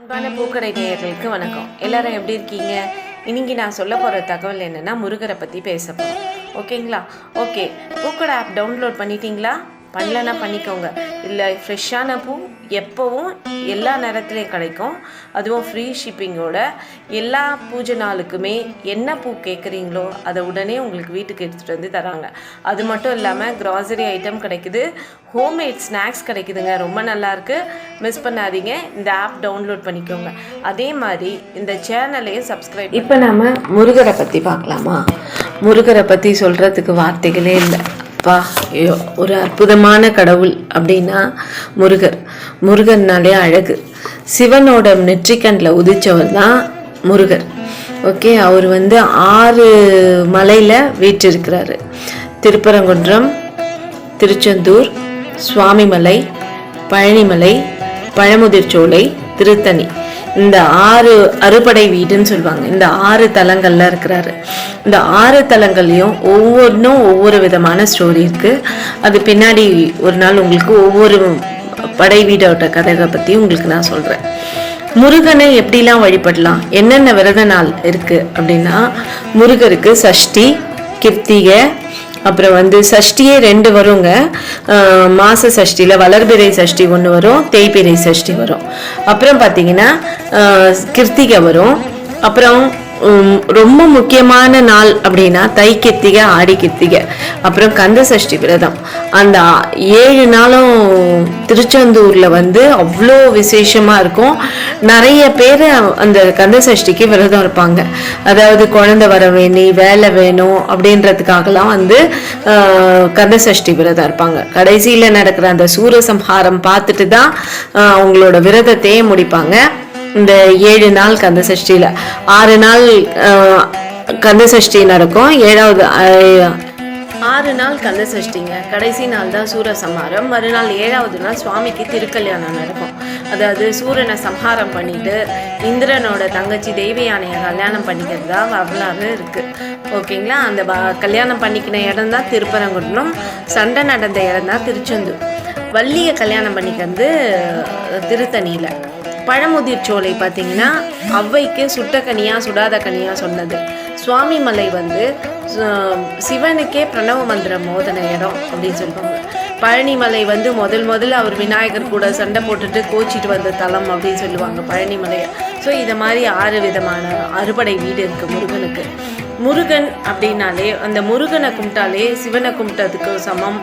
அன்பான பூக்கடை நேயர்களுக்கு வணக்கம். எல்லாரும் எப்படி இருக்கீங்க? இன்னைக்கு நான் சொல்ல போகிற தகவல் என்னென்னா முருகரை பற்றி பேச போகிறேன் ஓகேங்களா? ஓகே. பூக்கடை ஆப் டவுன்லோட் பண்ணிட்டீங்களா? பண்ணலன்னா பண்ணிக்கோங்க. இல்லை ஃப்ரெஷ்ஷான பூ எப்போவும் எல்லா நேரத்துலையும் கிடைக்கும். அதுவும் ஃப்ரீ ஷிப்பிங்கோட எல்லா பூஜை நாளுக்குமே என்ன பூ கேட்குறீங்களோ அதை உடனே உங்களுக்கு வீட்டுக்கு எடுத்துகிட்டு வந்து தராங்க. அது மட்டும் இல்லாமல் கிராசரி ஐட்டம் கிடைக்குது. ஹோம்மேட் ஸ்நாக்ஸ் கிடைக்குதுங்க. ரொம்ப நல்லாயிருக்கு மிஸ் பண்ணாதீங்க. இந்த ஆப் டவுன்லோட் பண்ணிக்கோங்க. அதே மாதிரி இந்த சேனலையும் சப்ஸ்கிரைப் இப்போ நம்ம முருகரை பற்றி பார்க்கலாமா? முருகரை பற்றி சொல்கிறதுக்கு வார்த்தைகளே இல்லை. அப்பா ஐயோ ஒரு அற்புதமான கடவுள் அப்படின்னா முருகர். முருகன்னாலே அழகு. சிவனோட நெற்றிக்கண்ணில் உதிச்சவர் தான் முருகர். ஓகே அவர் வந்து ஆறு மலையில் வீற்றிருக்கிறாரு. திருப்பரங்குன்றம் திருச்செந்தூர் சுவாமிமலை பழனிமலை பழமுதிர்ச்சோலை திருத்தணி. இந்த ஆறு அறுபடை வீடுன்னு சொல்லுவாங்க. இந்த ஆறு தலங்கள்ல இருக்கிறாரு. இந்த ஆறு தலங்கள்லையும் ஒவ்வொன்றும் ஒவ்வொரு விதமான ஸ்டோரி இருக்கு. அது பின்னாடி ஒரு நாள் உங்களுக்கு ஒவ்வொரு படை வீடோட கதைகளை பற்றி உங்களுக்கு நான் சொல்கிறேன் முருகனை எப்படிலாம் வழிபடலாம்? என்னென்ன விரத நாள் இருக்கு அப்படின்னா முருகருக்கு சஷ்டி கிருத்திகை அப்புறம் வந்து சஷ்டியே ரெண்டு வருங்க. மாச சஷ்டியில் வளர்பிறை சஷ்டி ஒன்று வரும் தேய்பிறை சஷ்டி வரும். அப்புறம் பார்த்தீங்கன்னா கிருத்திகை வரும். அப்புறம் ரொம்ப முக்கியமான நாள் அப்படின்னா தை கித்திகை ஆடி கித்திகை அப்புறம் கந்த சஷ்டி விரதம். அந்த ஏழு நாளும் திருச்செந்தூரில் வந்து அவ்வளோ விசேஷமாக இருக்கும். நிறைய பேர் அந்த கந்த சஷ்டிக்கு விரதம் இருப்பாங்க. அதாவது குழந்தை வர வேண்டி வேலை வேணும் அப்படின்றதுக்காகலாம் வந்து கந்த சஷ்டி விரதம் இருப்பாங்க. கடைசியில் நடக்கிற அந்த சூரசம்ஹாரம் பார்த்துட்டு தான் அவங்களோட விரதத்தையே முடிப்பாங்க. இந்த ஏழு நாள் கந்த சஷ்டியில் ஆறு நாள் கந்த சஷ்டி நடக்கும். ஏழாவது ஆறு நாள் கந்த சஷ்டிங்க கடைசி நாள் தான் சூரசம்ஹாரம் மறுநாள் ஏழாவது நாள் சுவாமிக்கு திருக்கல்யாணம் நடக்கும். அதாவது சூரனை சம்ஹாரம் பண்ணிட்டு இந்திரனோட தங்கச்சி தெய்வ யானையை கல்யாணம் தான் வரலாறு இருக்குது ஓகேங்களா? அந்த ப- கல்யாணம் பண்ணிக்கின இடம் தான் திருப்பரங்குன்றம். சண்டை நடந்த இடம் தான் திருச்செந்தூர். வள்ளியை கல்யாணம் பண்ணிக்கிறது திருத்தணியில். பழமுதிர் சோலை பார்த்தீங்கன்னா ஔவைக்கு சுட்ட கனியா சுடாத கனியா சொன்னது. சுவாமி மலை வந்து சிவனுக்கே பிரணவ மந்திரம் மோதன இடம் அப்படின்னு சொல்லுவாங்க. பழனிமலை வந்து முதல் முதல்ல அவர் விநாயகர் கூட சண்டை போட்டுட்டு கோச்சிட்டு வந்த தலம் அப்படின்னு சொல்லுவாங்க பழனிமலையை ஸோ இதை மாதிரி ஆறு விதமான அறுபடை வீடு இருக்குது முருகனுக்கு. முருகன் அப்படின்னாலே அந்த முருகனை கும்பிட்டாலே சிவனை கும்பிட்டதுக்கு சமம்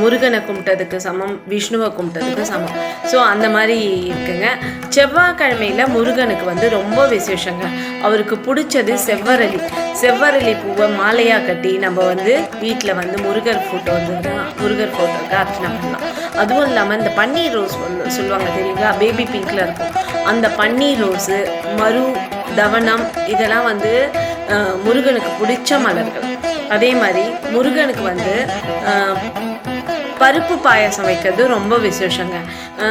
முருகனை கும்பிட்டதுக்கு சமம் விஷ்ணுவை கும்பிட்டதுக்கு சமம். ஸோ அந்த மாதிரி இருக்குங்க. செவ்வாய்க்கிழமையில் முருகனுக்கு வந்து ரொம்ப விசேஷங்க. அவருக்கு பிடிச்சது செவ்வரளி. செவ்வரளி பூவை மாலையாக கட்டி நம்ம வந்து வீட்டில் வந்து முருகர் ஃபோட்டோ வந்து முருகர் ஃபோட்டோக்கு அர்ச்சனை பண்ணலாம். அதுவும் இல்லாமல் இந்த பன்னீர் ரோஸ் வந்து சொல்லுவாங்க தெரியுங்களா? பேபி பிங்க்ல இருக்கும். அந்த பன்னீர் ரோஸு மரு தவனம் இதெல்லாம் வந்து முருகனுக்கு பிடிச்ச மலர்கள். அதே மாதிரி முருகனுக்கு வந்து பருப்பு பாயசம் வைக்கிறது ரொம்ப விசேஷங்க.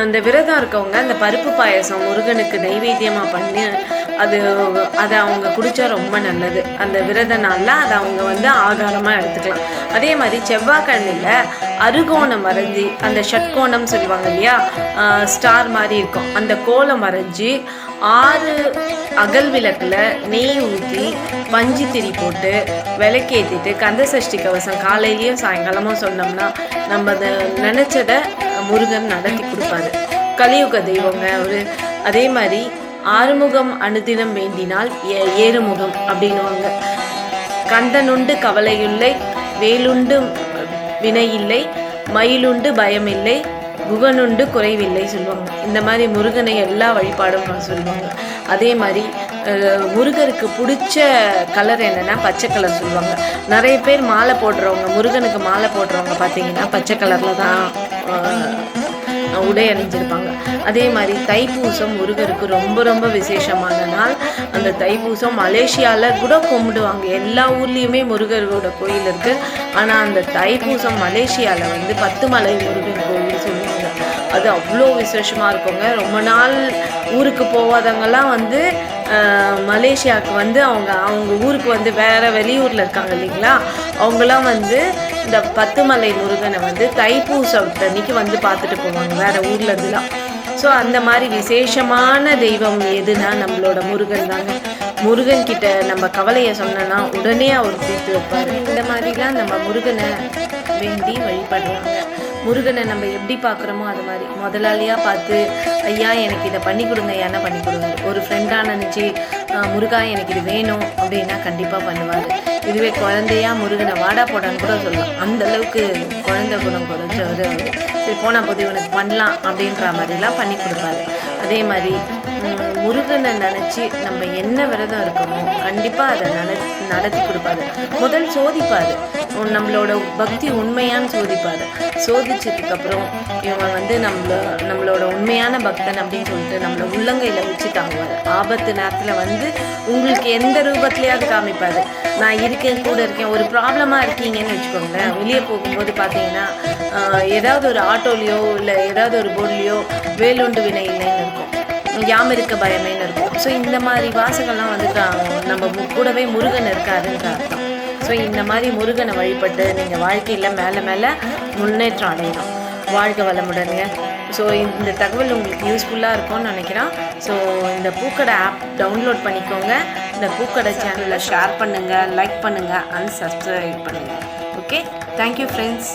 இந்த விரதம் இருக்கவங்க அந்த பருப்பு பாயசம் முருகனுக்கு நைவேத்தியமாக பண்ணி அது அதை அவங்க குடித்தா ரொம்ப நல்லது. அந்த விரத நாளில் அதை அவங்க வந்து ஆகாரமாக எடுத்துக்கலாம். அதே மாதிரி செவ்வாய்க்கிழமையில் அருகோணம் வரைஞ்சி அந்த ஷட்கோணம் சொல்லுவாங்க இல்லையா? ஸ்டார் மாதிரி இருக்கும். அந்த கோலம் வரைஞ்சி ஆறு அகல் விளக்கில் நெய் ஊற்றி பஞ்சு திரி போட்டு விளக்கேற்றிட்டு கந்த சஷ்டி கவசம் காலையிலையும் சாயங்காலமும் சொன்னோம்னா நம்ம அதை நினச்சதை முருகன் நடத்தி கொடுப்பாரு. கலியுக தெய்வங்க ஒரு அதே மாதிரி ஆறுமுகம் அனுதினம் வேண்டினால் ஏ- ஏறுமுகம் அப்படின்னுவாங்க. கந்தனுண்டு கவலையுள்ளை வேலுண்டு வினையில்லை மயிலுண்டு பயமில்லை குகனுண்டு குறைவில்லை சொல்லுவாங்க. இந்த மாதிரி முருகனை எல்லா வழிபாடும் சொல்லுவாங்க. அதே மாதிரி முருகருக்கு பிடிச்ச கலர் என்னென்னா பச்சை கலர் சொல்லுவாங்க. நிறைய பேர் மாலை போடுறவங்க முருகனுக்கு மாலை போடுறவங்க பார்த்தீங்கன்னா பச்சை கலரில் தான் உடை அணிஞ்சிருப்பாங்க. அதே மாதிரி தைப்பூசம் முருகருக்கு ரொம்ப ரொம்ப விசேஷமான நாள். அந்த தைப்பூசம் மலேசியாவில் கூட கும்பிடுவாங்க. எல்லா ஊர்லேயுமே முருகரோட கோயில் இருக்குது ஆனால் அந்த தைப்பூசம் மலேசியாவில் வந்து பத்து மலை முருகன் கோயில் சொல்லுவாங்க. அது அவ்வளோ விசேஷமாக இருக்குங்க. ரொம்ப நாள் ஊருக்கு போகாதவங்கெல்லாம் வந்து மலேசியாவுக்கு வந்து அவங்க அவங்க ஊருக்கு வந்து வேறு வெளியூரில் இருக்காங்க இல்லைங்களா? அவங்களாம் வந்து இந்த பத்துமலை முருகனை வந்து தைப்பூசத்தன்னைக்கு வந்து பார்த்துட்டு போவாங்க வேற ஊர்ல இருந்துலாம் ஸோ அந்த மாதிரி விசேஷமான தெய்வம் எதுனா நம்மளோட முருகன் தாங்க. முருகன் கிட்ட நம்ம கவலையை சொன்னோன்னா உடனே அவர் தீர்த்து வைப்பார். இந்த மாதிரிலாம் நம்ம முருகனை வேண்டி வழிபடுறாங்க முருகனை நம்ம எப்படி பார்க்குறோமோ அது மாதிரி. முதலாளியாக பார்த்து ஐயா எனக்கு இதை பண்ணி கொடுங்க ஐயானா பண்ணி கொடுங்க. ஒரு ஃப்ரெண்டாக நினச்சி முருகா எனக்கு இது வேணும் அப்படின்னா கண்டிப்பாக பண்ணுவார். இதுவே குழந்தையா முருகனை வாடா போடான்னு கூட சொல்லலாம். அந்த அளவுக்கு குழந்தை குணம் குறைஞ்சவர் சரி போனால் போது இவனுக்கு பண்ணலாம் அப்படின்ற மாதிரிலாம் பண்ணி கொடுப்பாரு. அதே மாதிரி முருகனை நினச்சி நம்ம என்ன விரதம் இருக்கோமோ கண்டிப்பாக அதை நட நடத்தி கொடுப்பாரு. முதல் சோதிப்பார். நம்மளோட பக்தி உண்மையான்னு சோதிப்பார். சோதிச்சதுக்கப்புறம் இவங்க வந்து நம்மள நம்மளோட உண்மையான பக்தன் அப்படின்னு சொல்லிட்டு நம்மளை உள்ளங்கையில் வச்சு தாங்குவார். ஆபத்து நேரத்தில் வந்து உங்களுக்கு எந்த ரூபத்துலையாவது காமிப்பார். நான் இருக்கேன் கூட இருக்கேன் ஒரு ப்ராப்ளமாக இருக்கீங்கன்னு வச்சுக்கோங்களேன். வெளியே போகும்போது பார்த்தீங்கன்னா ஏதாவது ஒரு ஆட்டோலையோ இல்லை ஏதாவது ஒரு போர்ட்லேயோ வேலுண்டு வினை இல்லைன்னு இருக்கும். யாம் இருக்க பயமேன்னு இருக்கும் ஸோ இந்த மாதிரி வாசகம்லாம் வந்துட்டு நம்ம கூடவே முருகன் இருக்காருன்ற அர்த்தம். ஸோ இந்த மாதிரி முருகனை வழிபட்டு நீங்கள் வாழ்க்கையில் மேலே மேலே முன்னேற்றம் அடையணும். வாழ்க வளமுடனுங்க. ஸோ இந்த தகவல் உங்களுக்கு யூஸ்ஃபுல்லாக இருக்கும்னு நினைக்கிறேன். ஸோ இந்த பூக்கடை ஆப் டவுன்லோட் பண்ணிக்கோங்க. இந்த பூக்கடை சேனலில் ஷேர் பண்ணுங்கள் லைக் பண்ணுங்கள் அண்ட் சப்ஸ்கிரைப் பண்ணுங்கள் ஓகே தேங்க்யூ ஃப்ரெண்ட்ஸ்